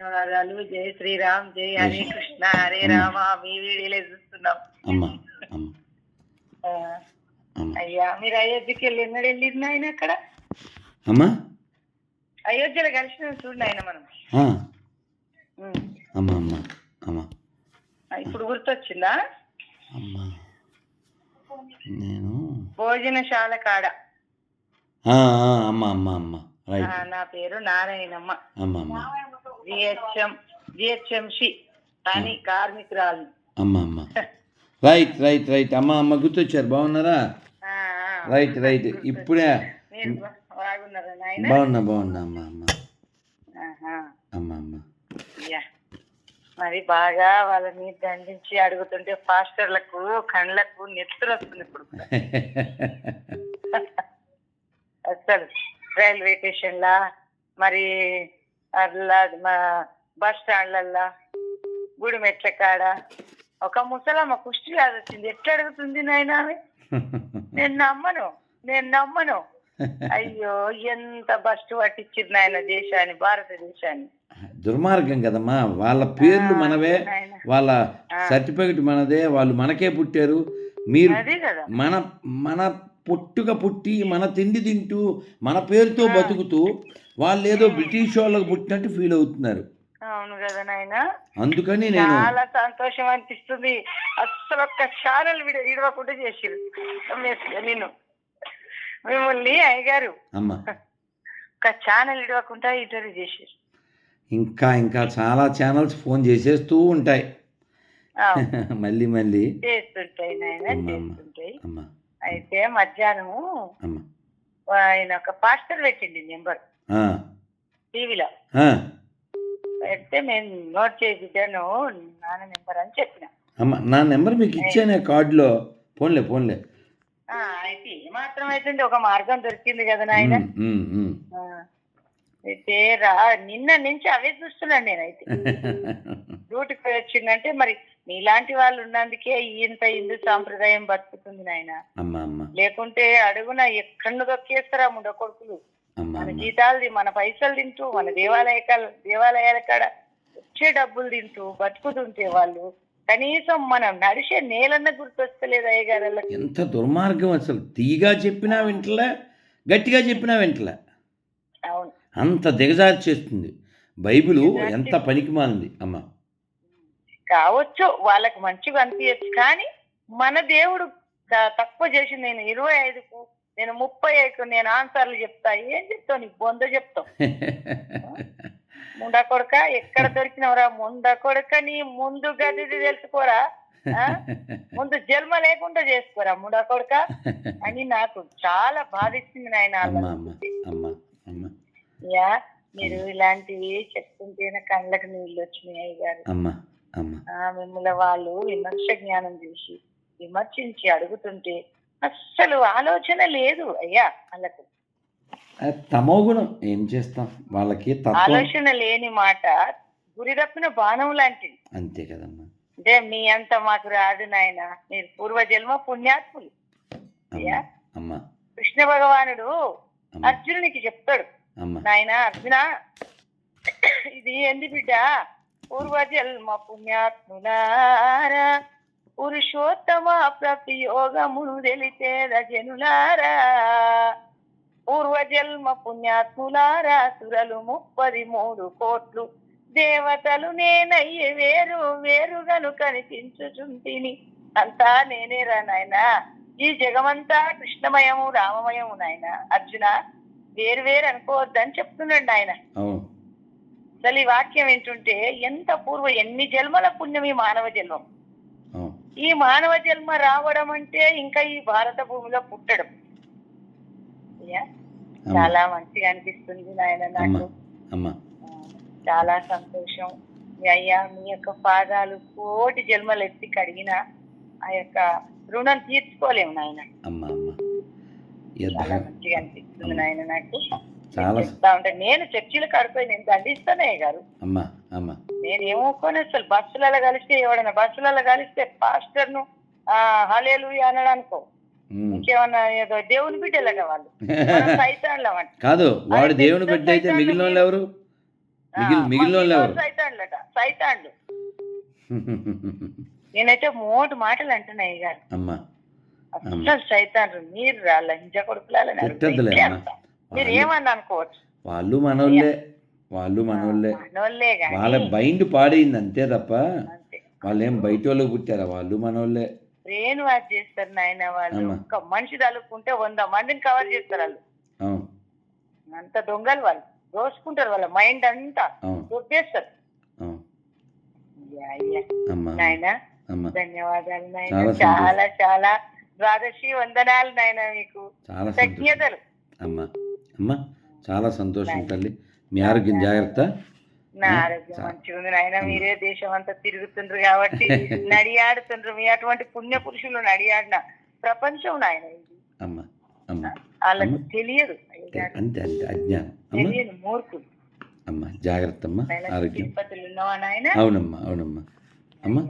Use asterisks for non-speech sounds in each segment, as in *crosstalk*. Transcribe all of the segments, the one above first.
ధన్యవాదాలు. జై శ్రీరామ్ జై హరే కృష్ణ హరే రామ. మీ వీడియోలే చూస్తున్నాం. అమ్మా అయ్యా మీరు అయోధ్యకి వెళ్ళి ఎన్నడు వెళ్ళింది ఆయన అక్కడ? అమ్మా. అయోధ్యలో కలిసిన చూడండి ఆయన మనం. అమ్మ అమ్మ అమ్మ. ఇప్పుడు గుర్తొచ్చిందా? అమ్మా. నేను భోజనశాల కాడ. అమ్మ అమ్మ అమ్మ. నా పేరు నారాయణమ్మ. అమ్మ అమ్మ. జిహెచ్ఎం జిహెచ్ఎంసి కార్మికురాలు. అమ్మ అమ్మ. Right right right. అమ్మ అమ్మ గుర్తొచ్చారు. బాగున్నారా. Right right. ఇప్పుడే బాగున్నా బాగున్నా అమ్మ అమ్మ. అమ్మ అమ్మ. మరి బాగా వాళ్ళని దండించి అడుగుతుంటే పాస్టర్లకు కండ్లకు నెత్తురు వస్తుంది ఇప్పుడు. *laughs* అసలు రైల్వే స్టేషన్ లా మరి అట్లా మా బస్ స్టాండ్లల్లా గుడి మెట్ల కాడ ఒక ముసలమ్మ కుష్టి వ్యాధి వచ్చింది. ఎట్లా అడుగుతుంది నాయన? నేను నమ్మను. నేను నమ్మను. అయ్యో ఎంత బస్టు పట్టించింది నాయన దేశాన్ని భారతదేశాన్ని. దుర్మార్గం కదమ్మా. వాళ్ళ పేర్లు మనవే. వాళ్ళ సర్టిఫికెట్ మనదే. వాళ్ళు మనకే పుట్టారు. మీరు మన మన పుట్టుక పుట్టి మన తిండి తింటూ మన పేరుతో బతుకుతూ వాళ్ళు ఏదో బ్రిటిష్ వాళ్ళకు పుట్టినట్టు ఫీల్ అవుతున్నారు. అవును కదా నాయన. అందుకని నేను చాలా సంతోషం అనిపిస్తుంది. అస్సలు ఒక్క ఛానల్ విడ ఇడవకుండా చేసిరు. నిన్ను. మిమ్మల్ని అయ్యగారు. అమ్మ. ఒక ఛానల్ ఇడవకుండా ఇంటర్వ్యూ చేసిరు. ఇంకా ఇంకా చాలా ఛానల్స్ ఫోన్ చేసేస్తూ ఉంటాయి. *laughs* మళ్ళీ మళ్ళీ. చేస్తుంటాయి నాయన. చేస్తుంటాయి. అమ్మ. అయితే మధ్యాహ్నం అమ్మ. ఆయన ఒక పాస్టర్ పెట్టింది నెంబర్. టీవీలో. పెడితే నేను నోట్ బిడ్డను నాన్న నెంబర్ అని చెప్పిన. అమ్మ నా నెంబర్ మీకు ఇచ్చానే కార్డులో. ఫోన్లే ఫోన్లే అయితే మాత్రం అయితే ఒక మార్గం దొరికింది కదా నాయన. అయితే రా నిన్న నుంచి అవే చూస్తున్నాను నేనైతే. *laughs* డ్యూటీకి పోయి వచ్చిందంటే మరి నీలాంటి వాళ్ళు ఉన్నందుకే ఇంత హిందూ సాంప్రదాయం బతుకుతుంది నాయన. లేకుంటే అడుగున ఎక్కడ దొక్కేస్తారా ముండ కొడుకులు? మన జీతాలు మన పైసలు తింటూ మన దేవాలయ దేవాలయాల కాడ వచ్చే డబ్బులు తింటూ బతుకుతుంటే వాళ్ళు కనీసం మనం నడిచే నేలన్న గుర్తొస్తలేదు అయ్యగారు ఎంత దుర్మార్గం అసలు. తీగా చెప్పినా వింటలే గట్టిగా చెప్పినా వింటలే. అవును. అంత దిగజారి చేస్తుంది. బైబిలు ఎంత పనికి మాలింది అమ్మ. కావచ్చు వాళ్ళకి మంచిగా అనిపించచ్చు కానీ మన దేవుడు తక్కువ చేసి నేను ఇరవై ఐదుకు నేను ముప్పై ఐదుకు నేను ఆన్సర్లు చెప్తా. ఏం చెప్తావు నీకు? బొంద చెప్తావు. ముండ కొడక ఎక్కడ దొరికినవరా? ముండ కొడక నీ ముందు గదిది తెలుసుకోరా? ముందు జన్మ లేకుండా చేసుకోరా? ముండ కొడక? అని నాకు చాలా బాధిస్తుంది నాయన యా మీరు ఇలాంటివి చెప్తుంటేనే కళ్ళకి నీళ్ళు వచ్చినాయి ఆ మిమ్మల్ని వాళ్ళు విమర్శ జ్ఞానం చేసి విమర్శించి అడుగుతుంటే అస్సలు ఆలోచన లేదు అయ్యా వాళ్ళకు. ఆ, తమో గుణం ఏం చేస్తాం? వాళ్ళకి ఆలోచన లేని మాట గురి తప్పిన బాణం లాంటిది. అంతే కదమ్మా. అంటే మీ అంత మాకు రాదు నాయన మీరు పూర్వజన్మ పుణ్యాత్ములు. అమ్మ కృష్ణ భగవానుడు అర్జునునికి చెప్తాడు. నాయన అర్జున ఇది ఎందు బిడ్డ? పూర్వజన్మ పుణ్యాత్ములారా పురుషోత్తమ ప్రతి యోగమును తెలితేద జనులారా పూర్వజన్మ పుణ్యాత్ములారా సురలు ముప్పది మూడు కోట్లు దేవతలు నేనయ్యే వేరు వేరుగను కనిపించుచుంటిని అంతా నేనేరా నాయనా. ఈ జగమంతా కృష్ణమయము రామమయము నాయన. అర్జున వేరు వేరు అనుకోవద్దని చెప్తున్నాడు ఆయన అసలు ఈ వాక్యం వింటుంటే ఎంత పూర్వ ఎన్ని జన్మల పుణ్యం ఈ మానవ జన్మం? ఈ మానవ జన్మ రావడం అంటే ఇంకా ఈ భారత భూమిలో పుట్టడం. చాలా మంచిగా అనిపిస్తుంది నాయన నాకు. చాలా సంతోషం. మీ అయ్యా మీ యొక్క పాదాలు కోటి జన్మలు ఎత్తి కడిగిన ఆ యొక్క రుణం తీర్చుకోలేము నాయన. చాలా మంచిగా అనిపిస్తుంది నాయన నాకు. చాలా చెప్తా ఉంటే నేను చర్చిలు కడిపోయి నేను దండిస్తానే గారు. అమ్మ అమ్మ. నేను ఏమోకొని అసలు బస్సులలో కలిస్తే ఎవడన్నా బస్సులలో కలిస్తే పాస్టర్ను హలేలు అనడు అనుకో. ఇంకేమన్నా ఏదో దేవుని బిడ్డలగా వాళ్ళు. మనం *laughs* సైతాన్లం అంట కాదు వాడు దేవుని బిడ్డ అయితే సైతాన్లు మిగిలిన వాళ్ళు. ఎవరు? మిగిలిన వాళ్ళు ఎవరు? సైతాండ్లట సైతాండ్లు *laughs* నేనైతే మోటు మాటలు అంటున్నాయి గారు. అమ్మా అసలు సైతాండ్రు మీరు రా లంజ కొడుకులాల పెట్టొద్దులే అమ్మా. మీరు వాళ్ళు- ఏమన్నా అనుకోవచ్చు? వాళ్ళు మనోళ్ళే. వాళ్ళు మనోళ్ళే. వాళ్ళ మైండ్ పాడైంది అంతే తప్ప వాళ్ళు ఏం బయట వాళ్ళకి పుట్టారా? వాళ్ళు మనోళ్ళే. బ్రెయిన్ వాష్ చేస్తారు నాయన వాళ్ళు. మనిషి తలుపుకుంటే వంద మందిని కవర్ చేస్తారు వాళ్ళు. అంత దొంగలు వాళ్ళు. దోసుకుంటారు వాళ్ళ మైండ్ అంతా. దొబ్బేస్తారు. నాయనా ధన్యవాదాలు నాయన. చాలా. చాలా ద్వాదశి వందనాలు నాయన మీకు. కృతజ్ఞతలు. అమ్మా. అమ్మా చాలా సంతోషం తల్లి. మీ ఆరోగ్యం జాగ్రత్త. నా ఆరోగ్యం మంచిగా ఉంది నాయన మీరే దేశం అంతా తిరుగుతుండ్రు కాబట్టి *laughs* నడియాడుతుండ్రు. మీ అటువంటి పుణ్య పురుషులు నడియాడిన ప్రపంచం నాయన ఇది. అమ్మా అమ్మా. వాళ్ళకి. తెలియదు. అంతే అంతే అజ్ఞానం. అమ్మా. తెలియదు మూర్ఖులు అమ్మా జాగ్రత్త అమ్మా ఆరోగ్యం. తిరుపతిలో ఉన్నవా నాయన? అవునమ్మా అవునమ్మా. అమ్మా.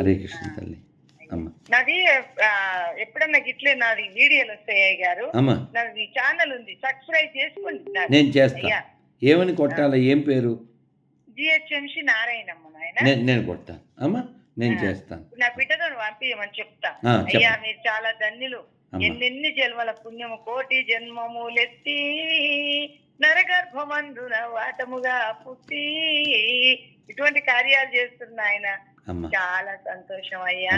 హరే కృష్ణ తల్లి. నాది ఎప్పుడన్నా గిట్లే నాది వీడియోలు వస్తాయి గారు. నాది ఛానల్ ఉంది సబ్స్క్రైబ్ చేసుకోండి. నేను చేస్తా. ఏమని కొట్టాలి ఏం పేరు? జిహెచ్ఎంసి నారాయణమ్మ నాయన. నేను కొడతాను అమ్మా నేను చేస్తాను నా బిడ్డతో పంపించమని చెప్తా. అయ్యా మీరు చాలా ధన్యులు. ఎన్నెన్ని జన్మల పుణ్యము కోటి జన్మములెత్తి నరగర్భమందున వాటముగా పుట్టి ఇటువంటి కార్యాలు చేస్తున్న ఆయన. చాలా సంతోషం అయ్యా.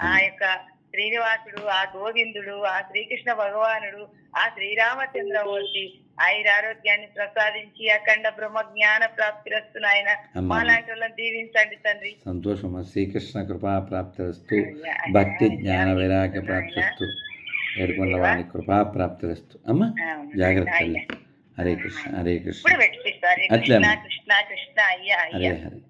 ఆ యొక్క శ్రీనివాసుడు ఆ గోవిందుడు ఆ శ్రీకృష్ణ భగవానుడు ఆ శ్రీరామచంద్రమూర్తి ఆయురారోగ్యాన్ని ప్రసాదించి అఖండ బ్రహ్మ జ్ఞాన ప్రాప్తిరస్తు ఆయన. అమ్మా. మాలాంటి వాళ్ళని దీవించండి తండ్రి. సంతోషమా శ్రీకృష్ణ కృపా ప్రాప్తిరస్తు భక్తి జ్ఞాన నాయనా. ప్రాప్తిస్తు ఏడుకొండ వాణి కృపా ప్రాప్తిరస్తు. అమ్మా జాగ్రత్త హరే కృష్ణ హరే కృష్ణ. అట్లే కృష్ణ అమ్మా. కృష్ణ కృష్ణ అయ్యా. హరే హరే.